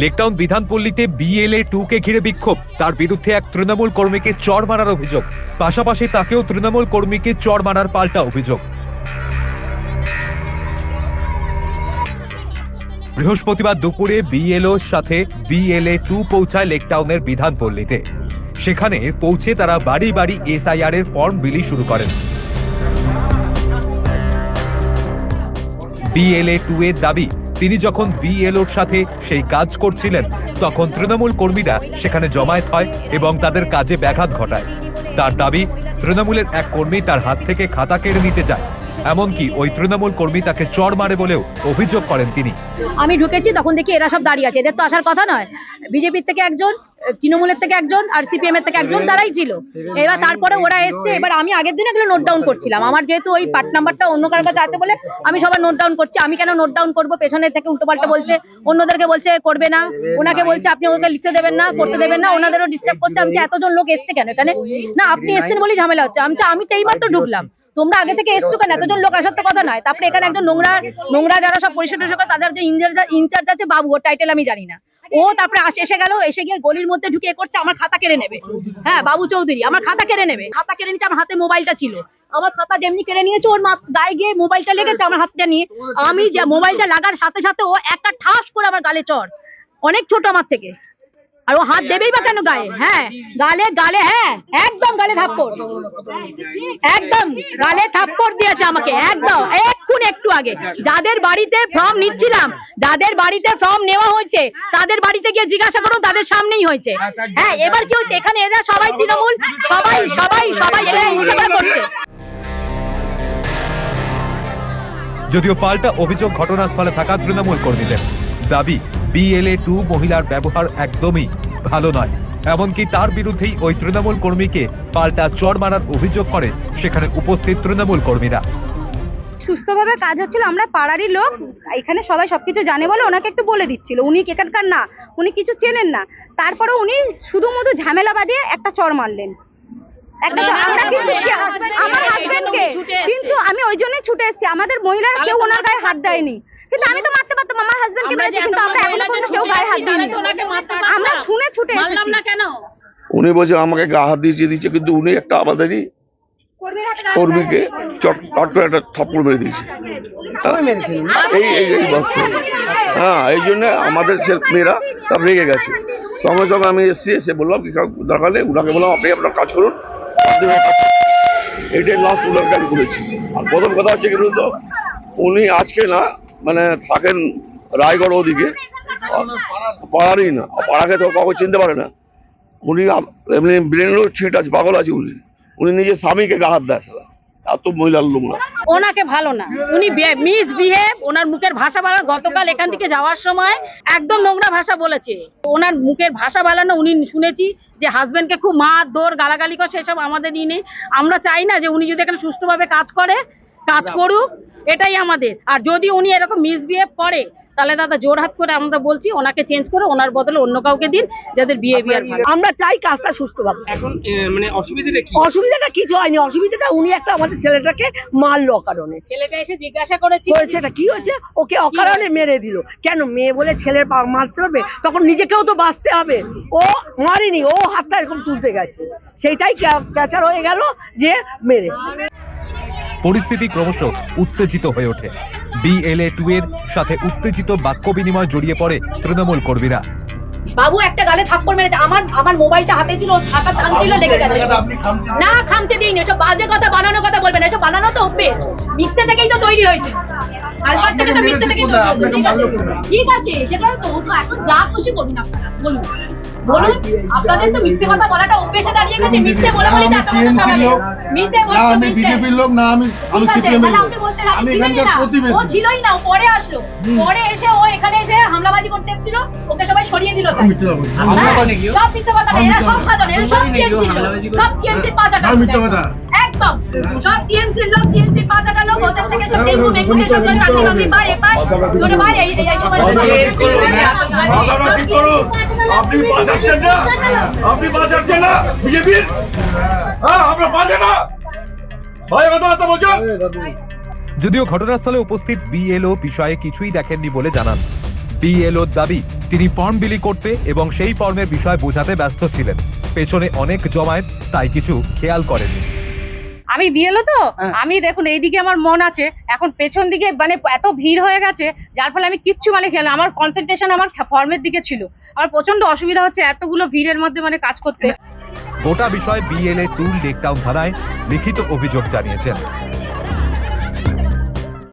লেকটাউন বিধানপল্লীতে BLA two কে ঘিরে বিক্ষোভ। তার বিরুদ্ধে এক তৃণমূল কর্মীকে চর মারার অভিযোগ। পাশাপাশি তাকেও তৃণমূল কর্মীকে চর মারার পাল্টা অভিযোগ। বৃহস্পতিবার দুপুরে বিএলওর সাথে বিএলএ টু পৌঁছায় লেকটাউনের বিধানপল্লীতে। সেখানে পৌঁছে তারা বাড়ি বাড়ি এসআইআর এর ফর্ম বিলি শুরু করেন। বিএলএ টু এর দাবি তিনি যখন বিএলওর সাথে সেই কাজ করছিলেন, তখন তৃণমূল কর্মীরা সেখানে জমায়েত হয় এবং তাদের কাজে ব্যাঘাত ঘটায়। তার দাবি, তৃণমূলের এক কর্মী তার হাত থেকে খাতা কেড়ে নিতে যায় এমনকি ওই তৃণমূল কর্মী তাকে চড় মারে বলেও অভিযোগ করেন তিনি। আমি ঢুকেছি, তখন দেখি এরা সব দাঁড়িয়ে আছে। এদের তো আসার কথা নয়। বিজেপির থেকে একজন তৃণমূলের থেকে একজন আর সিপিএম এর থেকে একজন তারাই ছিল। এবার তারপরে ওরা এসছে এবার আমি আগের দিন এগুলো নোট ডাউন করছিলাম। আমার যেহেতু ওই পার্ট নাম্বারটা অন্য কার কাছে আছে বলে আমি সবার নোট ডাউন করছি। আমি কেন নোট ডাউন করব? পেছনে থেকে উল্টোপাল্টা বলছে অন্যদেরকে বলছে করবে না। ওনাকে বলছে আপনি ওকে লিখতে দেবেন না করতে দেবেন না। ওনাদেরও ডিস্টার্ব করছে। আমি এতজন লোক এসছে কেন এখানে? না আপনি এসছেন বলেই ঝামেলা হচ্ছে। আমি আমি তো এইমাত্র ঢুকলাম। তোমরা আগে থেকে এসছো কেন? এতজন লোক আসার তো কথা নয়। তারপরে এখানে একজন নোংরা নোংরা যারা সব পরিষদ তাদের যে ইনচার্জ ইনচার্জ আছে বাবু টাইটেল আমি জানি না। ও তারপরে এসে গেল, এসে গিয়ে গলির মধ্যে ঢুকে করছে, আমার খাতা কেড়ে নেবে। হ্যাঁ বাবু চৌধুরী, আমার খাতা কেড়ে নেবে। খাতা কেড়ে নিচ্ছে আমার হাতে মোবাইলটা ছিল। আমার খাতা যেমনি কেড়ে নিয়েছে, ওর মা- গায়ে গিয়ে মোবাইলটা লেগেছে আমার হাতটা নিয়ে। আমি যে, মোবাইলটা লাগার সাথে সাথে ও একটা ঠাস করে আমার গালে চড় অনেক ছোট আমার থেকে। আর ও হাত দেবেই বা কেন গায়ে? হ্যাঁ গালে গালে হ্যাঁ একদম গালে থাপ্পড়। একদম গালে থাপ্পড় দিয়েছে আমাকে একদম এক্ষুন একটু আগে। যাদের বাড়িতে ফর্ম নিচ্ছিলাম যাদের বাড়িতে ফর্ম নেওয়া হয়েছে তাদের বাড়িতে গিয়ে জিজ্ঞাসা করো তাদের সামনেই হয়েছে। হ্যাঁ এবার কি হচ্ছে? এখানে এরা সবাই তৃণমূল সবাই সবাই সবাই এরা ইচ্ছে করছে। যদিও পাল্টা অভিযোগ ঘটনাস্থলে থাকা তৃণমূল কর্মীদের দাবি বিএলএ টু মহিলার ব্যবহার একদমই ভালো নয়। এমনকি তার বিরুদ্ধেই ওই তৃণমূল কর্মীকে পাল্টা চড় মারার অভিযোগ করে সেখানে উপস্থিত তৃণমূল কর্মীরা। সুস্থভাবে কাজ হচ্ছিল আমরা পাড়ারই লোক এখানে সবাই সবকিছু জানে বলে ওনাকে একটু বলে দিচ্ছিল। উনি এখানকার না উনি কিছু চেনেন না। তারপরে উনি শুধু মধু ঝামেলা বাদিয়ে একটা চর মারলেন। একটা আমরা কিন্তু আমার হাজবেন্ডকে কিন্তু আমি ওই জন্যই ছুটে এসেছি। আমাদের মহিলারা কেউ ওনার গায়ে হাত দেয়নি। কিন্তু আমি তো পারতাম আমার হাজবেন্ডকে মেরেছি কিন্তু আমরা এখনও পর্যন্ত কেউ গায়ে হাত দিইনি। আমরা শুনে ছুটে এসেছি। উনি বলছে আমাকে গা হাত দিয়ে দিয়েছে দিচ্ছে কিন্তু উনি একটা আমাদেরই কর্মীকে চট চট করে একটা থাপ্পড় মেরে দিয়েছে। এই এই এই হ্যাঁ এই জন্য আমাদের ছেলে মেয়েরা সব রেগে গেছে। সঙ্গে সঙ্গে আমি এসছি এসে বললাম কি দরকার নেই উনাকে বললাম আপনি আপনার কাজ করুন। আপনি আপনার কাজ করুন। এটাই লাস্ট উনাকে আমি করেছি। আর প্রথম কথা হচ্ছে কি বলুন তো উনি আজকে না মানে থাকেন রায়গড় ওদিকে। পাড়ারই না। পাড়াকে তো কাউকে চিনতে পারে না। উনি এমনি ব্রেনেরও ছিট আছে, পাগল আছে উনি। উনি নিজের স্বামীকে গা হাত দেয় সারা ভাষা গতকাল এখান থেকে যাওয়ার সময় একদম নোংরা ভাষা বলেছে। ওনার মুখের ভাষা উনি শুনেছি যে খুব মার গালাগালি করে, সেসব আমাদের নেই। আমরা চাই না যে উনি যদি এখানে সুষ্ঠুভাবে কাজ করে কাজ করুক এটাই আমাদের। আর যদি উনি এরকম মিসবিহেভ করে তাহলে দাদা জোর হাত করে আমরা বলছি ওনাকে চেঞ্জ করে ওনার বদলে অন্য কাউকে দিন যাদের বিহেভিয়ার ভালো। আমরা চাই কাজটা সুষ্ঠুভাবে এখন মানে অসুবিধাটা কি? অসুবিধাটা কিছু হয়নি। অসুবিধাটা উনি একটা আমাদের ছেলেটাকে মারলো অকারণে। ছেলেটা এসে জিজ্ঞাসা করেছি হয়েছে এটা কি হয়েছে? ওকে অকারণে মেরে দিল। কেন? মেয়ে বলে ছেলের পা মারতে হবে? তখন নিজেকেও তো বাঁচতে হবে। ও মারিনি ও হাতটা এরকম তুলতে গেছে। সেইটাই ক্যাচার হয়ে গেল যে মেরেছে। পরিস্থিতি ক্রমশ উত্তেজিত হয়ে ওঠে। বিএলএ টু এর সাথে উত্তেজিত বাক্য বিনিময় জড়িয়ে পড়ে তৃণমূল কর্মীরা। বাবু একটা গালে থাপ্পড় মেরেছে। আমার আমার মোবাইলটা হাতে ছিল হাতা টানছিল লেগে গেছে। না। খামতে দিইনি। এটা বাজে কথা বানানো কথা বলবেন না, এটা বানানো তো অভ্যেস। মিথ্যে থেকেই তো তৈরি হয়েছে। আলবার থেকে তো মিথ্যে থেকেই তৈরি হয়েছে। ঠিক আছে? সেটা তো এখন যা খুশি করুন আপনারা। বলুন। বলুন আপনাদের তো মিথ্যে কথা বলাটা অভ্যেসে দাঁড়িয়ে গেছে মিথ্যে বলে বলে এত কথা চালালে মিথ্যে বলছো আমি বিজেপির লোক না আমি আমি সিপিএম এর লোক। আমি এখানকার না। ও ছিলই না পরে আসলো। পরে এসে ও এখানে এসে হামলাবাজি করতে এসেছিল ওকে সবাই সরিয়ে দিল তাই। আমি মিথ্যে কথা বলছি। হ্যাঁ, সব মিথ্যে কথা এরা সব সাজানো, এরা সব টিএমসির লোক, সব টিএমসির পাঁচাটা মিথ্যে কথা। একদম সব টিএমসির লোক টিএমসির পাঁচাটা লোক ওদের থেকে সব ডেঙ্গু মেঙ্গু এসব লোক বাকরি পায় এ পায় ধরে ভাই এই এই সময় আপনি বাঁচাচ্ছেন না? আপনি বাঁচাচ্ছেন না? বিজেপির? হ্যাঁ আমরা বাঁচে না। ভাই কথাবার্তা বলছো? এ দাদু। যদিও ঘটনাস্থলে উপস্থিত বিএলও বিষয়ে কিছুই দেখেননি বলে জানান। বিএলও দাবি তিনি ফর্ম বিলি করতে এবং সেই ফর্মের বিষয় বোঝাতে ব্যস্ত ছিলেন। পেছনে অনেক জমায়েত তাই কিছু খেয়াল করেননি। আমি বিয়েলো তো আমি দেখুন এইদিকে আমার মন আছে এখন পেছন দিকে মানে এত ভিড় হয়ে গেছে যার ফলে আমি কিচ্ছু মানে খেলাম আমার কনসেন্ট্রেশন আমার ফর্মের দিকে ছিল। আমার প্রচণ্ড অসুবিধা হচ্ছে এতগুলো ভিড়ের মধ্যে মানে কাজ করতে। গোটা বিষয়ে বিএলএ টুল লেকডাউন থানায় লিখিত অভিযোগ জানিয়েছেন।